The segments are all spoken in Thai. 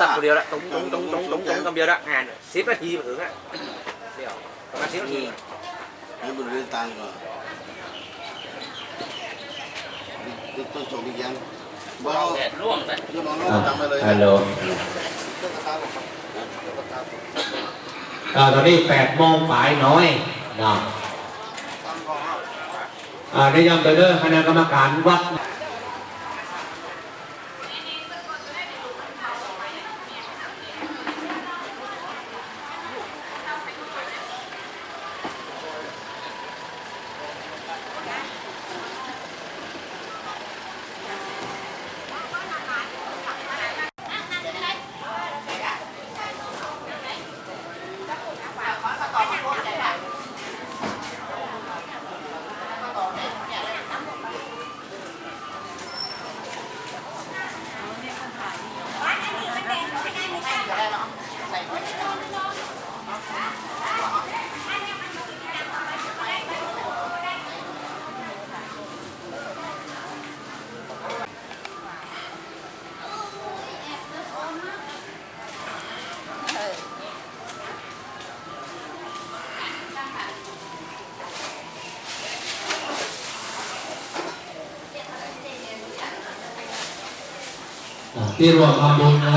สักคนเดียวละตรงตรงตรงตรงตรงตรงคำเดียวละงานสิบนาทีถึงอะเดี๋ยวประมาณสิบนาทีให้บริเวณต่างก่อนนี่ต้นจบอีกยังบ่เอาแดดร่วงแต่เรื่องน้องทำไปเลยฮัลโหลตอนนี้แปดโมงฝ่ายน้อยนะอ่าได้ยำไปเด้อคณะกรรมการวัด ที่รวมทำบุญนะ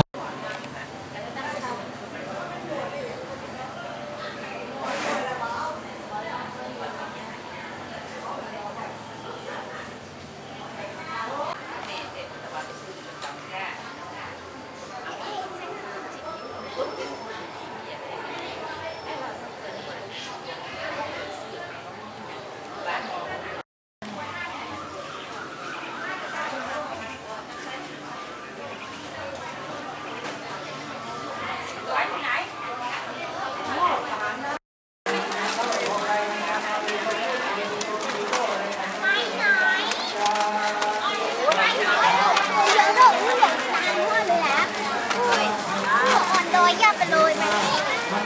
โดยย่าไปเลยมัน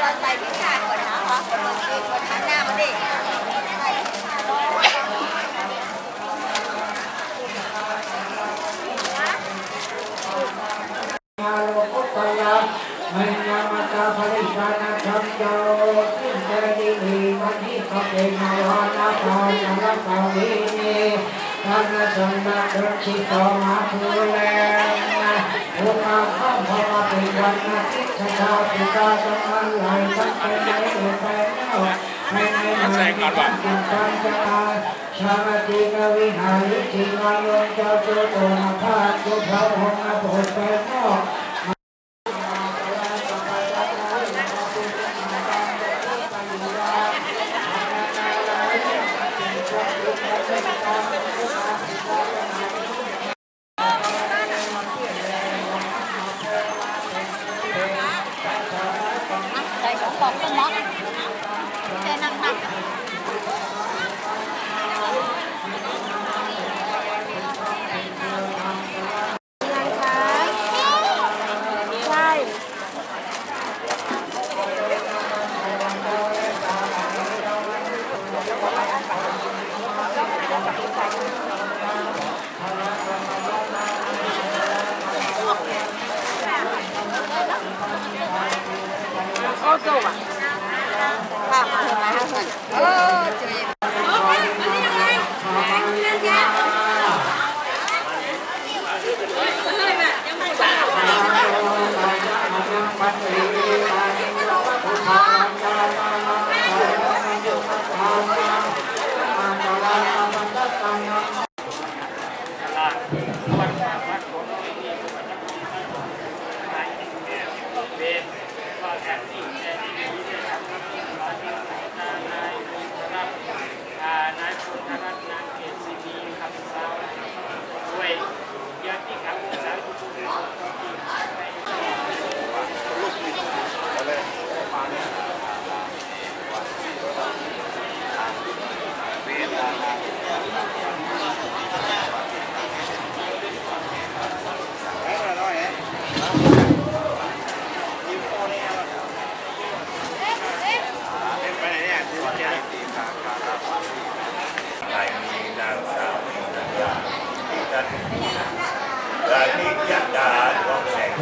เราใส่พิการก่อนนะคะคนคนหันหน้ามาดิใส่พิการ มาโลกุตยะมัญญามาตาภริชานาชัมโยสินเตดิลีมันทิ ขเปนาวานาตานรักาวินีทานสันนาดชิตามาภูแลนะภูมาข้ามพมาเป็นวันนาทิชชาปิตาสัมพันไหลสังเป็นในเอกแนวในในในจันจันจันจาชาติกวิหาริจิวายงเรื่องค์โปรดเป็นนอก ใส่สองกล่องขึ้นเนาะใส่หนักๆ อะไรคะใช่ โอ้โหอะข้ามาเถอะมาเถอะเออเจอ Thank you.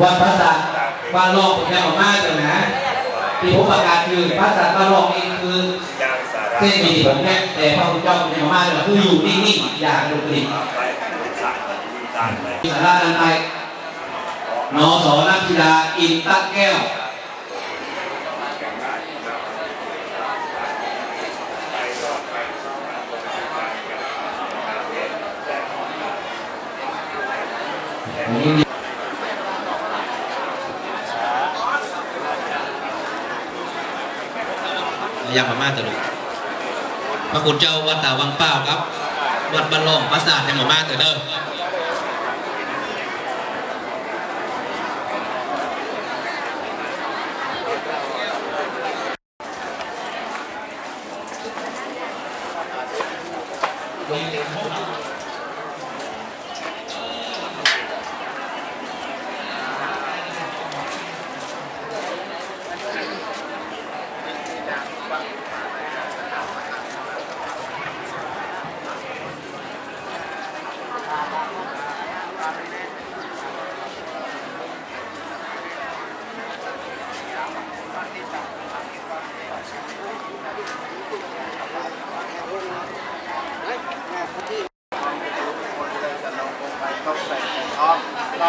วัดพระสัตว์บ้านรองผมยังมากเลยนะที่ผมประกาศคือพระสัตว์บ้านรองนี่คือเส้นมีผมเนี่ยแต่พระพุทธเจ้ายังมากเลยคืออยู่นิ่งๆอย่างดุริสาระนันไทยนอสอนักกีฬาอินตะแก้ว ยังมามาตลุกพระคุณเจ้าวัดตาวังเป้าครับ วัดบันลองปราสาทยังมามาเตอเด้อ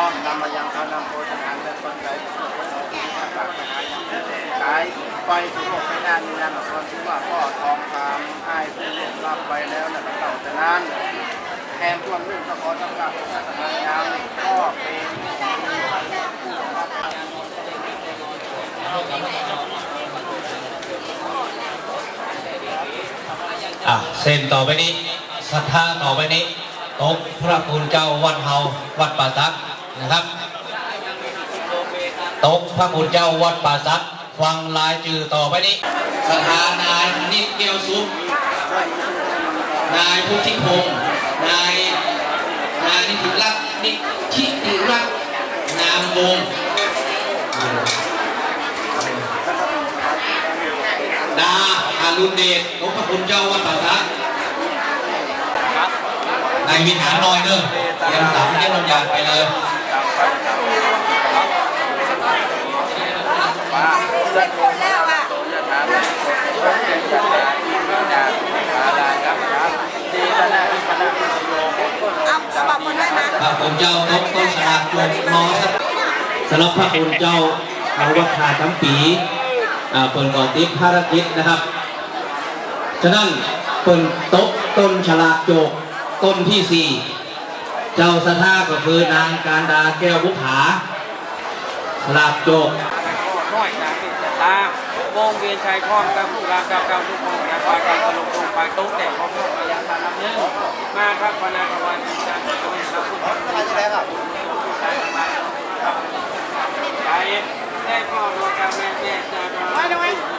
มนำมายังพระนำโพธิญาณและคนใดปรารถนาอย่างกายไปสู่โลกไม่นานมีนานคนที่ว่าพ่อทองคำอ้ายผู้ล่วงรับไปแล้วและเก่าแต่นั้น แทนตัวนึ่งก็ขอทำการศาสนายังก็เป็นอะเส้นต่อไปนี้ศรัทธาต่อไปนี้ตกพระคุณเจ้าวัดเฮาวัดป่าซักนะครับ ตกพระคุณเจ้าวัดป่าซักฟังลายจือต่อไปนี้สถานายนิตเกียวสุขนายพุทธิพงศ์ นายนายนิติรักษ์นิธิติรักษ์นามวงดาอารุณเดชหลวงพคุณเจ้าวัดป่าซักในวินหารลอยเด้อเตรียมสามเตรียมลมยานไปเลยเป็นคนแล้วอะ เอากระบอกคนด้วยมาพระคุณเจ้าตบต้นสลากจงน้อสสำหรับพระคุณเจ้าเอาวัดขาทั้งปีเปิดก่อนติดภารกิจนะครับ ฉะนั้นเปิดโต๊ะต้นฉลากโจกต้นที่สี่เจ้าสถาก็คือนางการดาแก้วบุภาฉลากโจก น้อยนาปิดตาวงเวียนชายคอนกับผู้ลามกับเก่าทุกคนอยากไปกันตลงตรงไปโต๊ะแต่พร้อมๆพยาสารน้ำเนื้อมาครับพนาควันจันทร์ตะวันครับผู้คนผู้ชายผู้ชายไปครับไปได้พ่อรวมกับแม่แม่จะรอนา